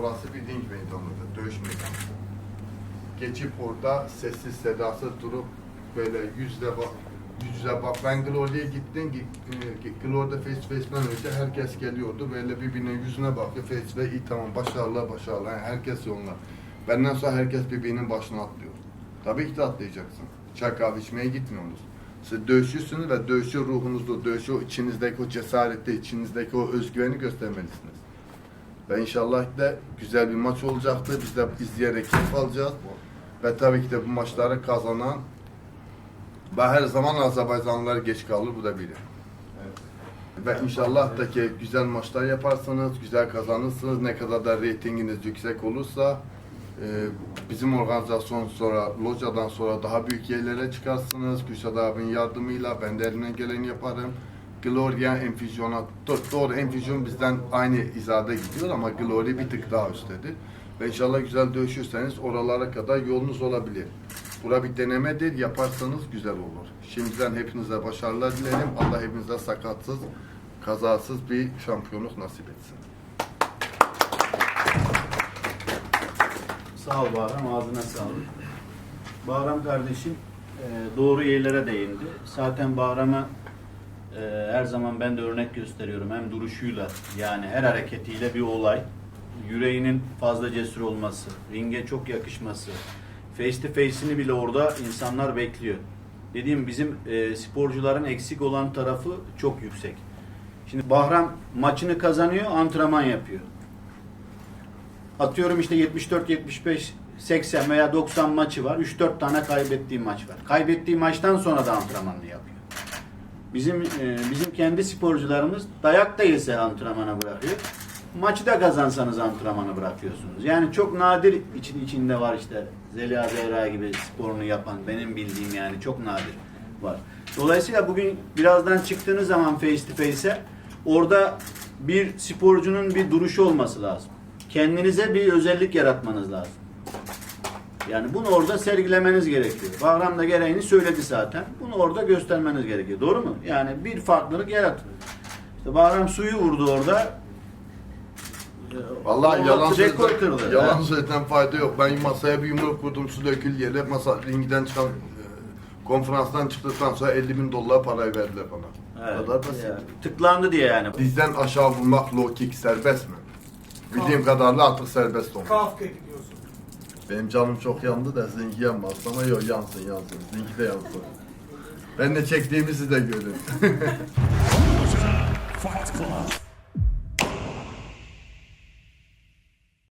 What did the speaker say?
Orası bir ring meydanıdır, dövüş meydanı. Geçip orada sessiz sedasız durup böyle yüzle bak, yüzle bak. Ben Gloria'ya gittim, git- e, Gloria'da face face'den önce herkes geliyordu. Böyle birbirinin yüzüne bakıyor, face face, iyi tamam başarılar başarılar. Yani herkes yoluna. Benden sonra herkes birbirinin başına atlıyor. Tabii ki de atlayacaksın. Çay kahve içmeye gitmiyorsunuz. Siz dövüşürsünüz ve dövüşü ruhunuzda, dövüşü içinizdeki o cesareti, içinizdeki o özgüveni göstermelisiniz. Ve inşallah de güzel bir maç olacaktır. Biz de izleyerek keyif alacağız. Ve tabii ki de bu maçları kazanan ve her zaman Azerbaycanlılar geç kalır. Bu da biri. Ve inşallah da ki güzel maçlar yaparsınız, güzel kazanırsınız. Ne kadar da reytinginiz yüksek olursa e, bizim organizasyon sonra, locadan sonra daha büyük yerlere çıkarsınız. Gülşad abinin yardımıyla ben de elimden geleni yaparım. Gloria Enfüzyon'a, Do- doğru Enfüzyon bizden aynı izada gidiyor ama Glory bir tık daha üsttedir. Ve inşallah güzel dövüşürseniz oralara kadar yolunuz olabilir. Bura bir denemedir, yaparsanız güzel olur. Şimdiden hepinize başarılar dilerim. Allah hepinize sakatsız, kazasız bir şampiyonluk nasip etsin. Sağ ol Bahram, ağzına sağlık. Bahram kardeşim e, doğru yerlere değindi. Zaten Bahram'a e, her zaman ben de örnek gösteriyorum. Hem duruşuyla yani her hareketiyle bir olay. Yüreğinin fazla cesur olması, ringe çok yakışması, face to face'ini bile orada insanlar bekliyor. Dediğim bizim e, sporcuların eksik olan tarafı çok yüksek. Şimdi Bahram maçını kazanıyor, antrenman yapıyor atıyorum işte 74, 75, 80 veya 90 maçı var. 3-4 tane kaybettiği maç var. Kaybettiği maçtan sonra da antrenmanını yapıyor. Bizim e, bizim kendi sporcularımız dayak da yese antrenmana bırakıyor. Maçı da kazansanız antrenmanı bırakıyorsunuz. Yani çok nadir için içinde var işte Zeliha Zehra gibi sporunu yapan benim bildiğim yani çok nadir var. Dolayısıyla bugün birazdan çıktığınız zaman face to face'e orada bir sporcunun bir duruşu olması lazım. Kendinize bir özellik yaratmanız lazım. Yani bunu orada sergilemeniz gerekiyor. Bahram da gereğini söyledi zaten. Bunu orada göstermeniz gerekiyor. Doğru mu? Yani bir farklılık yarat. İşte Bahram suyu vurdu orada. Vallahi Orada yalan kırdı. yalan sözden fayda yok. Ben masaya bir yumruk vurdum, su dökül yere. Masa ringden çıkan e, konferanstan çıktıktan sonra 50 bin dolar parayı verdiler bana. Evet. Kadar basit. Yani tıklandı diye yani. Dizden aşağı vurmak low kick serbest mi? Bildiğim kadarıyla artık serbest olmuş. Kafka gidiyorsun. Benim canım çok yandı da sizinki yanmaz ama yok yansın yansın. Sizinki de yansın. Ben de çektiğimizi de görün.